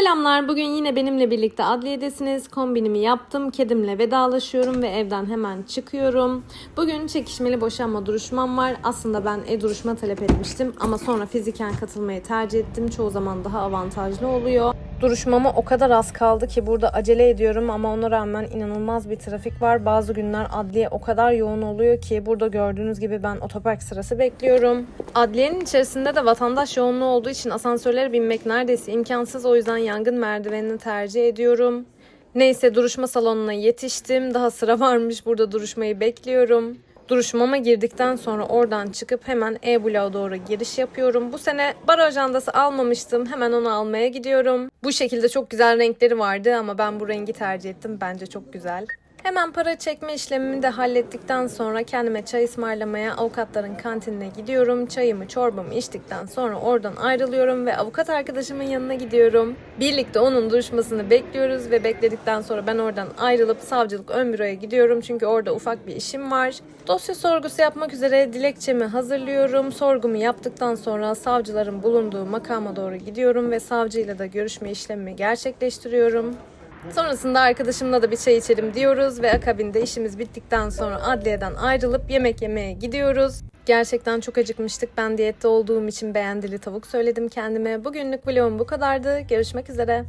Selamlar. Bugün yine benimle birlikte adliyedesiniz. Kombinimi yaptım. Kedimle vedalaşıyorum ve evden hemen çıkıyorum. Bugün çekişmeli boşanma duruşmam var. Aslında ben e-duruşma talep etmiştim ama sonra fiziken katılmayı tercih ettim. Çoğu zaman daha avantajlı oluyor. Duruşmama o kadar az kaldı ki burada acele ediyorum ama ona rağmen inanılmaz bir trafik var. Bazı günler adliye o kadar yoğun oluyor ki burada gördüğünüz gibi ben otopark sırası bekliyorum. Adliyenin içerisinde de vatandaş yoğunluğu olduğu için asansörlere binmek neredeyse imkansız. O yüzden yangın merdivenini tercih ediyorum. Neyse duruşma salonuna yetiştim. Daha sıra varmış burada duruşmayı bekliyorum. Duruşmama girdikten sonra oradan çıkıp hemen E-Bloğa doğru giriş yapıyorum. Bu sene bar ajandası almamıştım. Hemen onu almaya gidiyorum. Bu şekilde çok güzel renkleri vardı ama ben bu rengi tercih ettim. Bence çok güzel. Hemen para çekme işlemimi de hallettikten sonra kendime çay ısmarlamaya avukatların kantinine gidiyorum. Çayımı, çorbamı içtikten sonra oradan ayrılıyorum ve avukat arkadaşımın yanına gidiyorum. Birlikte onun duruşmasını bekliyoruz ve bekledikten sonra ben oradan ayrılıp savcılık ön büroya gidiyorum. Çünkü orada ufak bir işim var. Dosya sorgusu yapmak üzere dilekçemi hazırlıyorum. Sorgumu yaptıktan sonra savcıların bulunduğu makama doğru gidiyorum ve savcıyla da görüşme işlemimi gerçekleştiriyorum. Sonrasında arkadaşımla da bir çay içelim diyoruz ve akabinde işimiz bittikten sonra adliyeden ayrılıp yemek yemeye gidiyoruz. Gerçekten çok acıkmıştık. Ben diyette olduğum için beğendili tavuk söyledim kendime. Bugünlük vlogum bu kadardı. Görüşmek üzere.